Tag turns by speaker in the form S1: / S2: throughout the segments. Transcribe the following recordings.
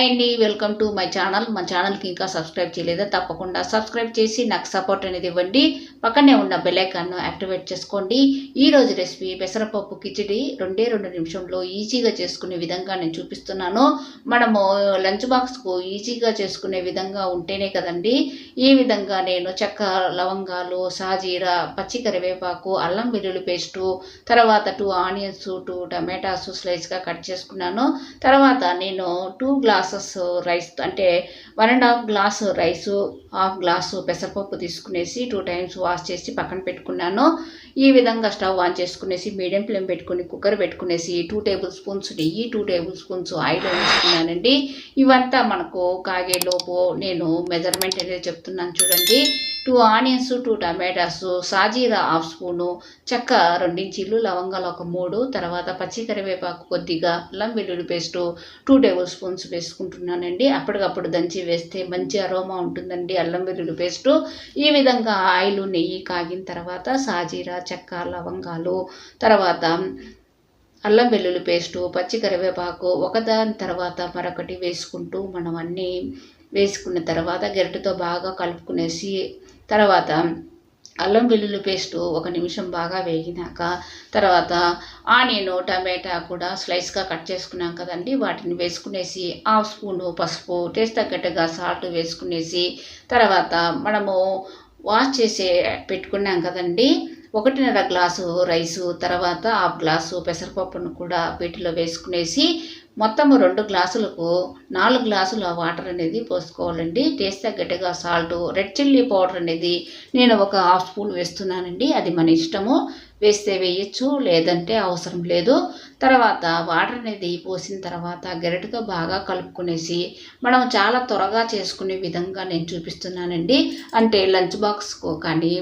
S1: Hi అండి welcome to my channel. మా ఛానల్కి ఇంకా సబ్స్క్రైబ్ చేయలేదా? తప్పకుండా సబ్స్క్రైబ్ చేసి నాకు సపోర్ట్ అనేది ఇవ్వండి. పక్కనే ఉన్న బెలైకాన్ను యాక్టివేట్ చేసుకోండి. ఈరోజు రెసిపీ పెసరపప్పు కిచిడి రెండే రెండు నిమిషంలో ఈజీగా చేసుకునే విధంగా నేను చూపిస్తున్నాను. మనము లంచ్ బాక్స్కు ఈజీగా చేసుకునే విధంగా ఉంటేనే కదండి. ఈ విధంగా నేను చెక్క లవంగాలు సాజీరా పచ్చి కరివేపాకు అల్లం వెల్లుల్లి పేస్టు తర్వాత టూ ఆనియన్స్ టూ టమాటాస్ స్లైస్గా కట్ చేసుకున్నాను. తర్వాత నేను టూ గ్లాస్ గ్లాసెస్ రైస్ అంటే one and half glass rice half glass పెసరపప్పు తీసుకునేసి టూ టైమ్స్ వాష్ చేసి పక్కన పెట్టుకున్నాను. ఈ విధంగా స్టవ్ ఆన్ చేసుకునేసి మీడియం ఫ్లేమ్ పెట్టుకుని కుక్కర్ పెట్టుకునేసి టూ టేబుల్ స్పూన్స్ నెయ్యి టూ టేబుల్ స్పూన్స్ ఆయిల్ వేసుకున్నానండి. ఇవంతా మనకు కాగేలోపు నేను మెజర్మెంట్ అనేది చెప్తున్నాను చూడండి. టూ ఆనియన్స్ టూ టమాటాస్ సాజీరా హాఫ్ స్పూను చెక్క రెండించీలు లవంగాలు ఒక మూడు తర్వాత పచ్చి కరివేపాకు కొద్దిగా అల్లం వెల్లుల్లి పేస్టు టూ టేబుల్ స్పూన్స్ వేసుకుంటున్నానండి. అప్పటికప్పుడు దంచి వేస్తే మంచి అరోమా ఉంటుందండి అల్లం వెల్లుల్లి పేస్టు. ఈ విధంగా ఆయిల్ నెయ్యి కాగిన తర్వాత సాజీరా చెక్క లవంగాలు తర్వాత అల్లం వెల్లుల్లి పేస్టు పచ్చి కరివేపాకు ఒకదాని తర్వాత మరొకటి వేసుకుంటూ మనం అన్నీ వేసుకున్న తర్వాత గరిటెతో బాగా కలుపుకునేసి తర్వాత అల్లం వెల్లుల్లి పేస్టు ఒక నిమిషం బాగా వేగినాక తర్వాత ఆనియన్ టమాటా కూడా స్లైస్గా కట్ చేసుకున్నాం కదండి. వాటిని వేసుకునేసి హాఫ్ స్పూను పసుపు టేస్ట్ తగ్గట్టుగా సాల్ట్ వేసుకునేసి తర్వాత మనము వాష్ చేసే పెట్టుకున్నాం కదండి. ఒకటిన్నర గ్లాసు రైసు తర్వాత హాఫ్ గ్లాసు పెసరపప్పును కూడా వీటిలో వేసుకునేసి మొత్తము రెండు గ్లాసులకు నాలుగు గ్లాసుల వాటర్ అనేది పోసుకోవాలండి. టేస్ట్ తగ్గట్టుగా సాల్ట్ రెడ్ చిల్లీ పౌడర్ అనేది నేను ఒక హాఫ్ స్పూన్ వేస్తున్నానండి. అది మన ఇష్టము. వేస్తే వేయచ్చు లేదంటే అవసరం లేదు. తర్వాత వాటర్ అనేది పోసిన తర్వాత గరిటతో బాగా కలుపుకునేసి మనం చాలా త్వరగా చేసుకునే విధంగా నేను చూపిస్తున్నానండి. అంటే లంచ్ బాక్స్కు కానీ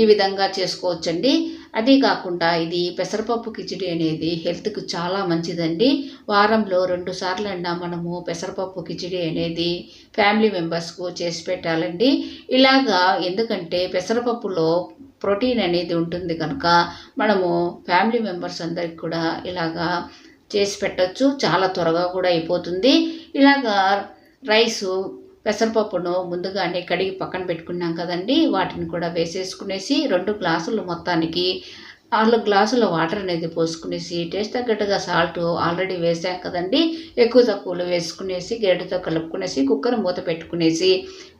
S1: ఈ విధంగా చేసుకోవచ్చండి. అదే కాకుండా ఇది పెసరపప్పు కిచిడి అనేది హెల్త్కి చాలా మంచిదండి. వారంలో రెండు సార్లు అయినా మనము పెసరపప్పు కిచిడి అనేది ఫ్యామిలీ మెంబర్స్కు చేసి పెట్టాలండి. ఇలాగా ఎందుకంటే పెసరపప్పులో ప్రోటీన్ అనేది ఉంటుంది కనుక మనము ఫ్యామిలీ మెంబర్స్ అందరికి కూడా ఇలాగా చేసి పెట్టచ్చు. చాలా త్వరగా కూడా అయిపోతుంది. ఇలాగా రైసు పెసరపప్పును ముందుగానే కడిగి పక్కన పెట్టుకున్నాం కదండి. వాటిని కూడా వేసేసుకునేసి రెండు గ్లాసులు మొత్తానికి నాలుగు గ్లాసుల వాటర్ అనేది పోసుకునేసి టేస్ట్ తగ్గట్టుగా సాల్ట్ ఆల్రెడీ వేసాం కదండి. ఎక్కువ తక్కువలు వేసుకునేసి గరిటతో కలుపుకునేసి కుక్కర్ మూత పెట్టుకునేసి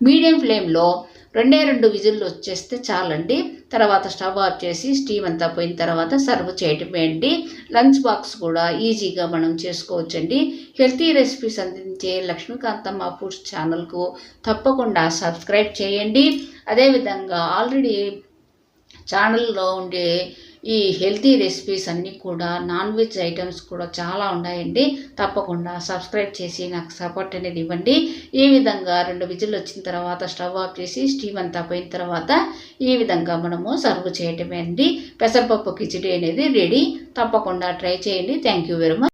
S1: మీడియం ఫ్లేమ్లో రెండే రెండు విజిల్లు వచ్చేస్తే చాలండి. తర్వాత స్టవ్ ఆఫ్ చేసి స్టీమ్ అంతా పోయిన తర్వాత సర్వ్ చేయటమే అండి లంచ్ బాక్స్ కూడా ఈజీగా మనం చేసుకోవచ్చండి. హెల్తీ రెసిపీస్ అందించే లక్ష్మీకాంతమ్మ ఫుడ్స్ ఛానల్కు తప్పకుండా సబ్స్క్రైబ్ చేయండి. అదేవిధంగా ఆల్రెడీ ఛానల్లో ఉండే ఈ హెల్తీ రెసిపీస్ అన్నీ కూడా నాన్ వెజ్ ఐటమ్స్ కూడా చాలా ఉన్నాయండి. తప్పకుండా సబ్స్క్రైబ్ చేసి నాకు సపోర్ట్ అనేది ఇవ్వండి. ఈ విధంగా రెండు విజిల్ వచ్చిన తర్వాత స్టవ్ ఆఫ్ చేసి స్టీమ్ అంతా పోయిన తర్వాత ఈ విధంగా మనము సర్వ్ చేయటమే అండి. పెసరపప్పు కిచిడి అనేది రెడీ. తప్పకుండా ట్రై చేయండి. Thank you very much